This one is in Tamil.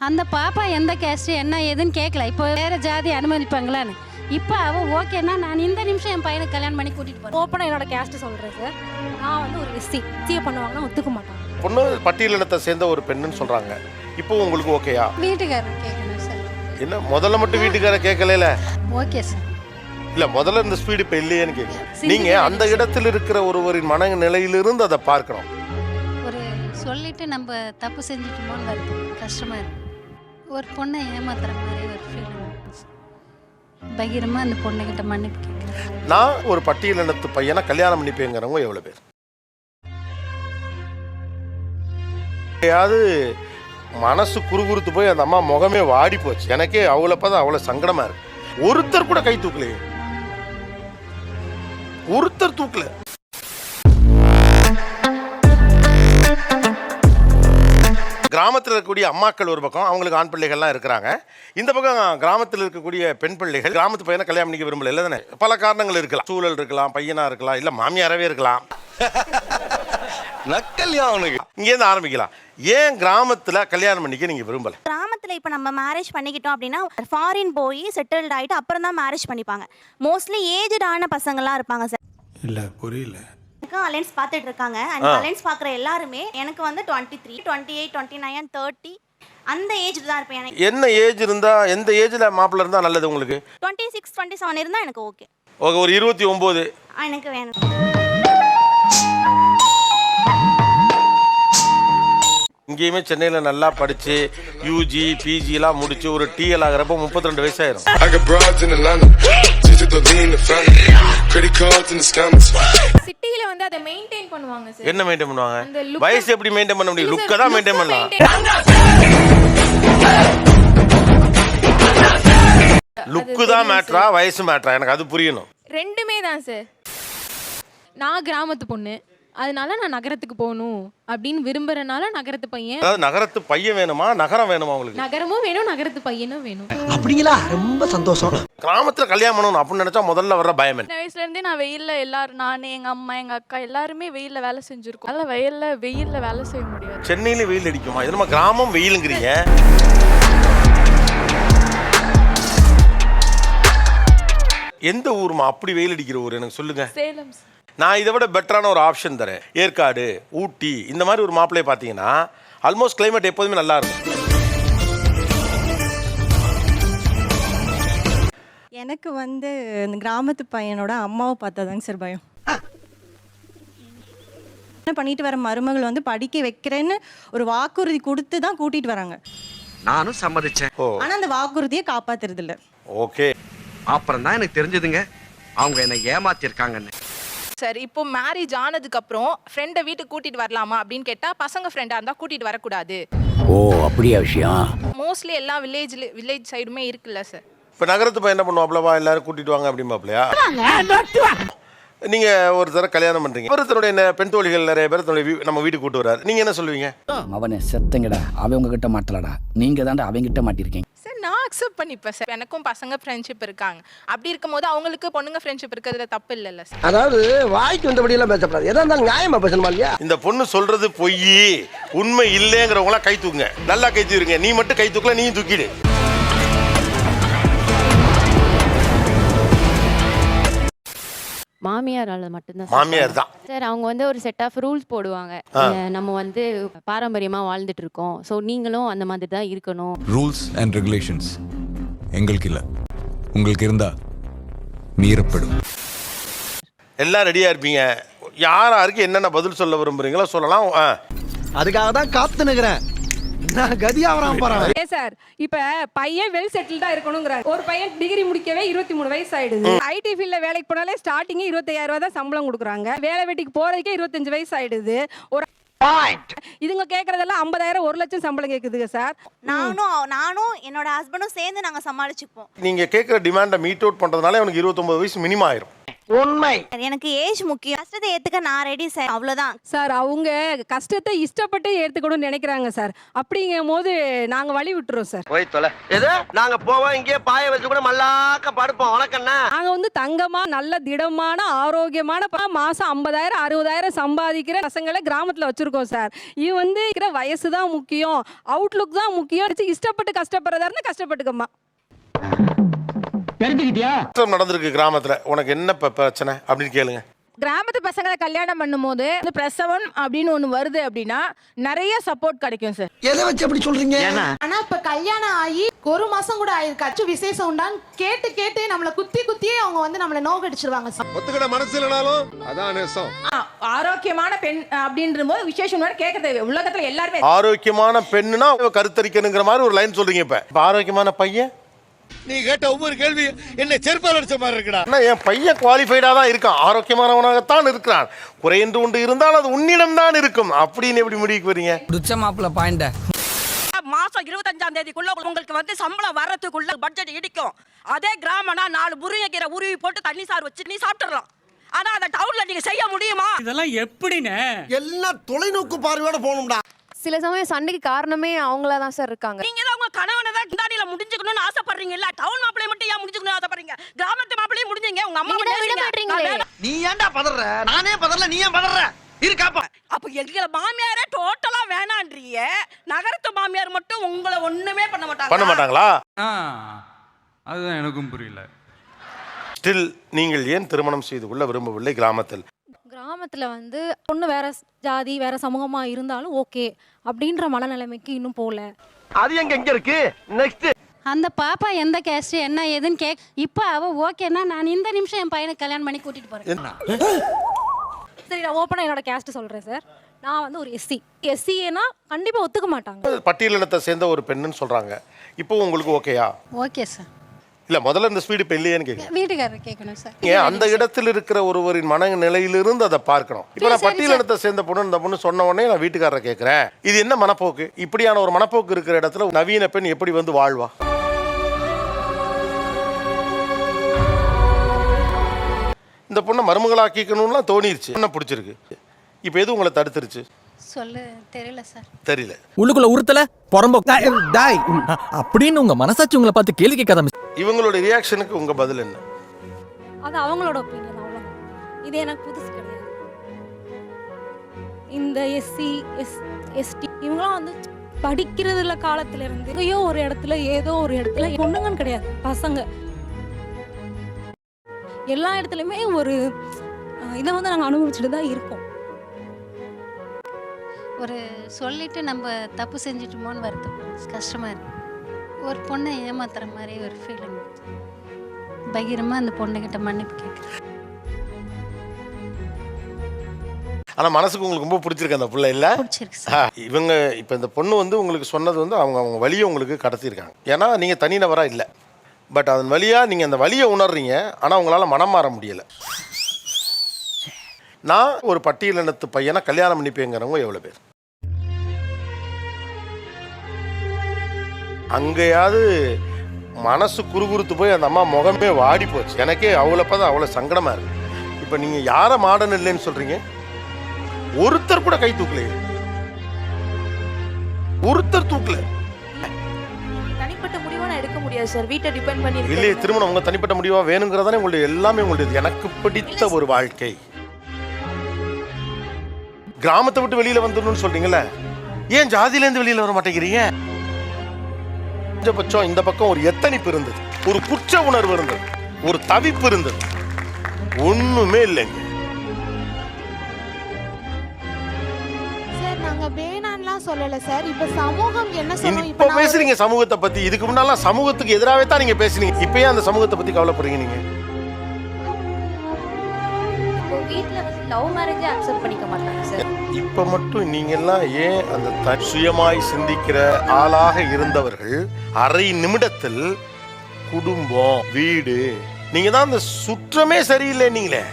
அந்த பாப்பா எந்த கேஸ்ட் என்ன ஏதுன்னு கேட்கல இப்போ வேற ஜாதி அனுமதிப்பாங்களான்னு. இப்போ அவ ஓகேன்னா நான் இந்த நிமிஷம் என் பையனை கல்யாணம் பண்ணி கூட்டிட்டு போறேன். ஓப்பனாக என்னோட கேஸ்ட் சொல்கிறேன் சார் நான் வந்து ஒரு எஸ்சி எஸ்சியை பண்ணுவாங்கன்னா ஒத்துக்க மாட்டாங்க பொண்ணு பட்டியலினத்தை சேர்ந்த ஒரு பெண்ணுன்னு சொல்றாங்க. இப்போ உங்களுக்கு ஓகேயா? வீட்டுக்காரர் கேட்கணும் சார் என்ன முதல்ல மட்டும் வீட்டுக்கார கேட்கல ஓகே சார் இல்ல முதல்ல இந்த ஸ்பீடு இப்ப இல்லையேன்னு கேட்குறேன் நீங்க அந்த இடத்தில் இருக்கிற ஒருவரின் மனநிலையிலிருந்து அதை பார்க்கணும். ஒரு சொல்லிட்டு நம்ம தப்பு செஞ்சுட்டோமோன்னு வருது. கஷ்டமா இருக்கு. ஒரு பொண்ணை ஏமாத்துற மாதிரி ஒரு ஃபீல் பகிரமா அந்த பொண்ணுகிட்ட மன்னிப்பு கேட்குறேன் நான் ஒரு பட்டியலினத்து பையனை கல்யாணம் பண்ணிப்பேங்கிறவங்க எவ்வளவு பேர்? யாவது மனசு குறுகுறுத்து போய் அந்த அம்மா முகமே வாடி போச்சு. எனக்கே அவளை பார்த்தா அவ்வளோ சங்கடமா இருக்கு. ஒருத்தர் கூட கை தூக்கலையே. ஒருத்தர் தூக்கல. கிராமத்தில் இருக்கக்கூடிய அம்மாக்கள் ஒரு பக்கம் அவங்களுக்கு ஆண் பிள்ளைகள்லாம் இருக்கிறாங்க. இந்த பக்கம் கிராமத்தில் இருக்கக்கூடிய பெண் பிள்ளைகள் கிராமத்து பையனை கல்யாணம் பண்ணிக்க விரும்பல இல்லை தானே? பல காரணங்கள் இருக்கலாம். சூழல் இருக்கலாம் பையனா இருக்கலாம் இல்லை மாமியாரவே இருக்கலாம். நக்கல்யா அவனுக்கு. இங்கேருந்து ஆரம்பிக்கலாம். ஏன் கிராமத்தில் கல்யாணம் பண்ணிக்க நீங்கள் விரும்பலை? கிராமத்தில் இப்போ நம்ம மேரேஜ் பண்ணிக்கிட்டோம் அப்படின்னா ஃபாரின் போய் செட்டில்ட் ஆகிட்டு அப்புறம் தான் மேரேஜ் பண்ணிப்பாங்க மோஸ்ட்லி ஏஜ்டான பசங்கள்லாம் இருப்பாங்க சார் இல்ல புரியல. அலைன்ஸ் பார்த்துட்டு இருக்காங்க அண்ட் அலைன்ஸ் பார்க்குற எல்லாருமே எனக்கு வந்து twenty three twenty eight twenty nine thirty அந்த ஏஜ் தான் இருப்பேன் எனக்கு. என்ன ஏஜ் இருந்தால் எந்த ஏஜில் மாப்பிள்ளை இருந்தால் நல்லது உங்களுக்கு? டுவெண்ட்டி சிக்ஸ் டுவெண்ட்டி செவன் இருந்தால் எனக்கு ஓகே ஒரு- ஒரு இருபத்தி ஒம்பது. எனக்கு வேணும். இங்கேயுமே சென்னையில் நல்லா படித்து யூஜி பிஜிலாம் முடிச்சு ஒரு டிஎல் ஆகிறப்போ முப்பத்தி ரெண்டு வயசாயிரும். I got broads in Atlanta. Just to lean the family. Credit cards and the scammers. வந்து அதை மெயின்டைன் பண்ணுவாங்க சார் என்ன மெயின்டைன் பண்ணுவாங்க? வயசு எப்படி மெயின்டைன் பண்ண முடியும்? லுக்கை தான் மெயின்டைன் பண்ணலாம். லுக்கு தான் மேட்ரா வயசு மேட்ரா எனக்கு அது புரியணும். ரெண்டுமே தான் சார் நான் கிராமத்து பொண்ணு. அதனால நான் நகரத்துக்கு போகணும் அப்படின்னு விரும்புறனால நகரத்து பையன் அதாவது நகரத்து பையன் வேணுமா? நகரம் வேணுமா உங்களுக்கு? நகரமும் வேணும் நகரத்து பையனும் வேணும். அப்படிங்களா? ரொம்ப சந்தோஷம். கிராமத்தில் கல்யாணம் பண்ணணும் அப்படின்னு நினச்சா முதல்ல வர்ற பயம் என்ன? சின்ன வயசுல இருந்தே நான் வெயில்ல எல்லாரும் நான் எங்க அம்மா எங்க அக்கா எல்லாருமே வெயில்ல வேலை செஞ்சிருக்கோம். அதனால வயல்ல வெயில்ல வேலை செய்ய முடியாது. சென்னையில வெயில் அடிக்குமா? இது நம்ம கிராமம் வெயிலுங்கிறீங்க. எந்த ஊருமா அப்படி வெயில் அடிக்கிற ஊர்? எனக்கு சொல்லுங்க. சேலம். sir. நான் இதை விட பெட்டரான ஒரு ஆப்ஷன் தரேன். ஏற்காடு ஊட்டி இந்த மாதிரி ஒரு மாப்பிள்ளையை பார்த்தீங்கன்னா ஆல்மோஸ்ட் climate எப்போதுமே நல்லா இருக்கும். எனக்கு வந்து இந்த கிராமத்து பையனோட அம்மாவை பார்த்தாதாங்க சார் பயம். என்ன பண்ணிட்டு வர மருமகள் வந்து படிக்க வைக்கிறேன்னு ஒரு வாக்குறுதி கொடுத்து தான் கூட்டிட்டு வராங்க. நானும் சம்மதிச்சேன். ஓ. ஆனா அந்த வாக்குறுதியை காப்பாத்துறது இல்ல ஓகே. அப்புறம் தான் எனக்கு தெரிஞ்சதுங்க அவங்க என்ன ஏமாத்திருக்காங்கன்னு. சார் இப்போ மேரேஜ் ஆனதுக்கு அப்புறம் ஃப்ரெண்டை வீட்டுக்கு கூட்டிட்டு வரலாமா அப்படின்னு கேட்டா பசங்க ஃப்ரெண்டா இருந்தா கூட்டிட்டு வரக்கூடாது. ஓ அப்படியா விஷயம்? மோஸ்ட்லி எல்லா வில்லேஜ்ல வில்லேஜ் சைடுமே இருக்குல்ல சார். இப்போ நகரத்து பையன் என்ன பண்ணுவாப்லவா எல்லாரும் கூட்டிட்டு வாங்க அப்படிம்பாப்லையா? நீங்க ஒரு தடவை கல்யாணம் பண்றீங்க. ஒரு தன்னுடைய நெ- பெண் தோழிகள் நிறைய பேர் தன்னுடைய வீ- நம்ம வீட்டுக்கு கூட்டு வராரு நீங்க என்ன சொல்லுவீங்க? அவனை செத்தங்கடா. அவன் உங்ககிட்ட மாட்டலடா. நீங்க தாண்டா அவங்கிட்ட மாட்டிருக்கீங்க. சார் நான் அக்செப்ட் பண்ணிப்பேன் சார் எனக்கும் பசங்க ஃப்ரெண்ட்ஷிப் இருக்காங்க. அப்படி இருக்கும்போது அவங்களுக்கு பொண்ணுங்க ஃப்ரெண்ட்ஷிப் இருக்கிறதுல தப்பு இல்லைல்ல சார் அதாவது வாய்க்கு வந்தபடி எல்லாம் பேசப்படாது. எதா இருந்தாலும் நியாயமா பேசணுமா இல்லையா? இந்த பொண்ணு சொல்றது பொய் உண்மை இல்லைங்கிறவங்களாம் கை தூக்குங்க. நல்லா கை தூக்குங்க. நீ மட்டும் கை தூக்கல நீ தூக்கிடு. மாமியாரால மட்டும்தான் மாமியார் தான். சார் அவங்க வந்து ஒரு செட் ஆஃப் ரூல்ஸ் போடுவாங்க. அஹ் நம்ம வந்து பாரம்பரியமா வாழ்ந்துட்டு இருக்கோம். ஸோ நீங்களும் அந்த மாதிரி தான் இருக்கணும். Rules and regulations. எங்களுக்கு இல்ல. உங்களுக்கு இருந்தா மீறப்படும். எல்லாம் ரெடியா இருப்பீங்க. யார் யாருக்கு என்னென்ன பதில் சொல்ல விரும்புறீங்களோ சொல்லலாம். ஆ. அதுக்காக தான் காத்து நிக்கிறேன். நான் கதியாவரான் போறேன் ஏ சார் இப்ப பையன் வெல் செட்டில்டா இருக்கணுங்கிறாங்க ஒரு பையன் டிகிரி முடிக்கவே இருபத்தி மூணு வயசு ஆயிடுது ஐடி ஃபீல்ட்ல வேலைக்கு போனாலே ரூபாய் தான் சம்பளம் கொடுக்குறாங்க. வேலை வெட்டிக்கு போறதுக்கே இருபத்தஞ்சு வயசு ஆயிடுது ஒரு இதுங்க கேக்குறதெல்லாம் ஐம்பதாயிரம் ஒரு லட்சம் சம்பளம் கேக்குதுங்க சார். நானும் நானும் என்னோட ஹஸ்பண்டும் சேர்ந்து நாங்கள் சமாளிச்சுப்போம். நீங்க கேட்குற டிமாண்டை மீட் அவுட் பண்றதுனால அவனுக்கு இருபத்தொன்பது வயசு மினிமம் ஆயிரும். உண்மை. எனக்கு ஏஜ் முக்கியம். கஷ்டத்தை ஏத்துக்க நான் ரெடி சார் அவ்வளவுதான். சார் அவங்க கஷ்டத்தை இஷ்டப்பட்டு ஏற்றுக்கணும்னு நினைக்கிறாங்க சார். அப்படிங்கும் போது நாங்கள் வழி விட்டுறோம் சார். போய் தொலை. எது? நாங்க போவோம் இங்கே பாய வச்சு கூட மல்லாக்க படுப்போம். வணக்கண்ணா நாங்கள் வந்து தங்கமா நல்ல திடமான ஆரோக்கியமான மாசம் ஐம்பதாயிரம் அறுபதாயிரம் சம்பாதிக்கிற பசங்களை கிராமத்தில் வச்சிருக்கோம் சார். இது வந்து இருக்கிற வயசு தான் முக்கியம். அவுட்லுக் தான் முக்கியம். இஷ்டப்பட்டு கஷ்டப்படுறதா இருந்தால் கஷ்டப்பட்டுக்கம்மா. மாற்றம் நடந்திருக்கு கிராமத்துல. உனக்கு என்ன பிரச்சனை? அப்படின்னு கேளுங்க. கிராமத்து பசங்களை கல்யாணம் பண்ணும்போது இந்த பிரசவம் அப்படின்னு ஒண்ணு வருது அப்படின்னா நிறைய சப்போர்ட் கிடைக்கும் சார் எதை வச்சு அப்படி சொல்றீங்க? ஆனா இப்ப கல்யாணம் ஆகி ஒரு மாசம் கூட ஆயிருக்காச்சு விசேஷம் உண்டான்னு கேட்டு கேட்டு நம்மள குத்தி குத்தியே அவங்க வந்து நம்மள நோக்கடிச்சிருவாங்க சார் ஒத்துக்கிட மனசு இல்லைனாலும் அதான் நேசம். ஆரோக்கியமான பெண் அப்படின்ற போது விசேஷம் கேட்கறது உலகத்துல எல்லாருமே ஆரோக்கியமான பெண்ணுனா கருத்தரிக்கணுங்கிற மாதிரி ஒரு லைன் சொல்றீங்க இப்ப. இப்ப ஆரோக்கியமான பையன்? நீ கேட்ட ஒவ்வொரு கேள்வி என்ன செருப்பால் அடிச்ச மாதிரி இருக்குடா. என் பையன் குவாலிஃபைடா தான் இருக்கான். ஆரோக்கியமானவனாகத்தான் இருக்கிறான். குறைந்து ஒன்று இருந்தால் அது உன்னிடம் தான் இருக்கும். அப்படின்னு எப்படி முடிவுக்கு வரீங்க? புடிச்ச மாப்பிள்ள பாயிண்ட மாசம் இருபத்தஞ்சாம் தேதிக்குள்ள உங்களுக்கு வந்து சம்பளம் வர்றதுக்குள்ள பட்ஜெட் இடிக்கும். அதே கிராமனா நாலு முருங்கைக்கீரை உருவி போட்டு தண்ணி சாறு வச்சு நீ சாப்பிட்டுறலாம் ஆனா அந்த டவுன்ல நீங்க செய்ய முடியுமா? இதெல்லாம் எப்படின்னு? எல்லாம் தொலைநோக்கு பார்வையோட போகணும்டா. சில சமயம் சண்டைக்கு காரணமே அவங்களா தான் சார் இருக்காங்க. நீங்க இந்தாடியில முடிஞ்சுக்கணும்னு ஆசைப்படுறீங்கல்ல? டவுன் மாப்பிளைய மட்டும் ஏன் முடிஞ்சுக்கணும்னு ஆசைப்படுறீங்க? கிராமத்து மாப்பிளையும் முடிஞ்சீங்க உங்க அம்மா விட மாட்டீங்களே. நீ ஏன்டா பதற? நானே பதறல நீ ஏன் பதற? இருக்காப்பா அப்ப எங்களை மாமியாரே டோட்டலா வேணான்றீங்க. நகரத்து மாமியார் மட்டும் உங்களை ஒண்ணுமே பண்ண மாட்டாங்க. பண்ண மாட்டாங்களா? அதுதான் எனக்கும் புரியல. ஸ்டில் நீங்கள் ஏன் திருமணம் செய்து கொள்ள விரும்பவில்லை கிராமத்தில்? கிராமத்தில் வந்து பொண்ணு வேற ஜாதி வேற சமூகமாக இருந்தாலும் ஓகே அப்படின்ற மனநிலைமைக்கு இன்னும் போகல. அது எங்க எங்க இருக்கு? நெக்ஸ்ட் அந்த பாப்பா எந்த கேஸ்ட் என்ன ஏதுன்னு கேக் இப்போ அவ ஓகேன்னா நான் இந்த நிமிஷம் என் பையனுக்கு கல்யாணம் பண்ணி கூட்டிட்டு போறேன். சரி நான் ஓப்பனாக என்னோட கேஸ்ட் சொல்றேன் சார் நான் வந்து ஒரு எஸ்சி எஸ்சிஏனா கண்டிப்பா ஒத்துக்க மாட்டாங்க. பட்டியலினத்தை சேர்ந்த ஒரு பெண்ணுன்னு சொல்றாங்க. இப்போ உங்களுக்கு ஓகேயா ஓகே சார் இல்ல முதல்ல இந்த ஸ்பீடு இப்போ இல்லையேன்னு கேட்குறேன் வீட்டுக்காரர் கேட்கணும் சார் ஏன் அந்த இடத்தில் இருக்கிற ஒருவரின் மனநிலையிலிருந்து அதை பார்க்கணும். இப்போ நான் பட்டியலினத்தை சேர்ந்த பொண்ணு இந்த பொண்ணு சொன்ன உடனே நான் வீட்டுக்காரரை கேட்குறேன் இது என்ன மனப்போக்கு? இப்படியான ஒரு மனப்போக்கு இருக்கிற இடத்துல நவீன பெண் எப்படி வந்து வாழ்வா? இந்த பொண்ணை மருமகளாக்கிக்கணும்லாம் தோணிருச்சு. என்ன பிடிச்சிருக்கு? இப்போ எது உங்களை தடுத்துருச்சு? சொல்லு தெரியல சார் தெரியல. உள்ளுக்குள்ள உறுத்தல புறம்போ. டாய் அப்படின்னு உங்க மனசாட்சி உங்களை பார்த்து கேள்வி கேட்காத இவங்களோட ரியாக்ஷனுக்கு உங்க பதில் என்ன? அது அவங்களோட ஒப்பீனியன் அவ்வளோதான் இது எனக்கு புதுசு கிடையாது. இந்த எஸ்சி எஸ் எஸ்டி இவங்களாம் வந்து படிக்கிறதுல காலத்துல இருந்து எங்கேயோ ஒரு இடத்துல ஏதோ ஒரு இடத்துல பொண்ணுங்கன்னு கிடையாது பசங்க. எல்லா இடத்துலையுமே ஒரு இதை வந்து நாங்கள் அனுபவிச்சுட்டு தான் இருக்கோம். ஒரு சொல்லிட்டு நம்ம தப்பு செஞ்சிட்டோமோன்னு வருது. கஷ்டமா இருக்கு. ஒரு பொண்ணை ஏமாத்துற மாதிரி ஒரு ஃபீலிங் பகிரமா அந்த பொண்ணுகிட்ட மன்னிப்பு கேட்குறேன் ஆனா மனசுக்கு உங்களுக்கு ரொம்ப பிடிச்சிருக்கு அந்த பிள்ளை இல்ல? இவங்க இப்போ இந்த பொண்ணு வந்து உங்களுக்கு சொன்னது வந்து அவங்க அவங்க வழியை உங்களுக்கு கடத்தியிருக்காங்க. ஏன்னா நீங்கள் தனிநபராக இல்லை. பட் அதன் வழியாக நீங்கள் அந்த வழியை உணர்றீங்க ஆனால் உங்களால் மனம் மாற முடியலை. நான் ஒரு பட்டியலினத்து பையனை கல்யாணம் பண்ணிப்பேங்கிறவங்க எவ்வளோ பேர்? அங்கேயாவது மனசு குறுகுறுத்து போய் அந்த அம்மா முகமே வாடி போச்சு. எனக்கே அவ்வளோ தான் அவ்வளோ சங்கடமாக இருக்கு. இப்போ நீங்கள் யாரை மாடர்ன் இல்லைன்னு சொல்கிறீங்க ஒருத்தர் கூட கை தூக்கலையே. ஒருத்தர் தூக்கல. முடியாது சார் வீட்டை டிபெண்ட் பண்ணி இல்லையே திருமணம் உங்க தனிப்பட்ட முடிவா வேணுங்கிறதானே உங்களுடைய எல்லாமே உங்களுடைய எனக்கு பிடித்த ஒரு வாழ்க்கை. கிராமத்தை விட்டு வெளியில வந்துடணும்னு சொல்றீங்கல்ல? ஏன் ஜாதியில இருந்து வெளியில வர மாட்டேங்கிறீங்க? குறைஞ்சபட்சம் இந்த பக்கம் ஒரு எத்தனிப்பு இருந்தது. ஒரு குற்ற உணர்வு இருந்தது. ஒரு தவிப்பு இருந்தது. ஒண்ணுமே இல்லைங்க. நாங்க வேணான்லாம் சொல்லல சார். இப்ப சமூகம் என்ன இந்த- இப்ப பேசுறீங்க சமூகத்தை பத்தி. இதுக்கு முன்னாலாம் சமூகத்துக்கு எதிராகவே தான் நீங்க பேசுனீங்க. இப்ப ஏன் அந்த சமூகத்தை பத்தி கவலைப்படுறீங்க நீங்க. இப்போ வந்து லவ் மேரேஜே அக்செப்ட் பண்ணிக்க மாட்டாங்க சார். இப்ப மட்டும் நீங்க எல்லாம் ஏன் அந்த த- சுயமாய் சிந்திக்கிற ஆளாக இருந்தவர்கள் அரை நிமிடத்தில் குடும்பம் வீடு நீங்க தான் அந்த சுற்றமே சரியில்லை நீங்களே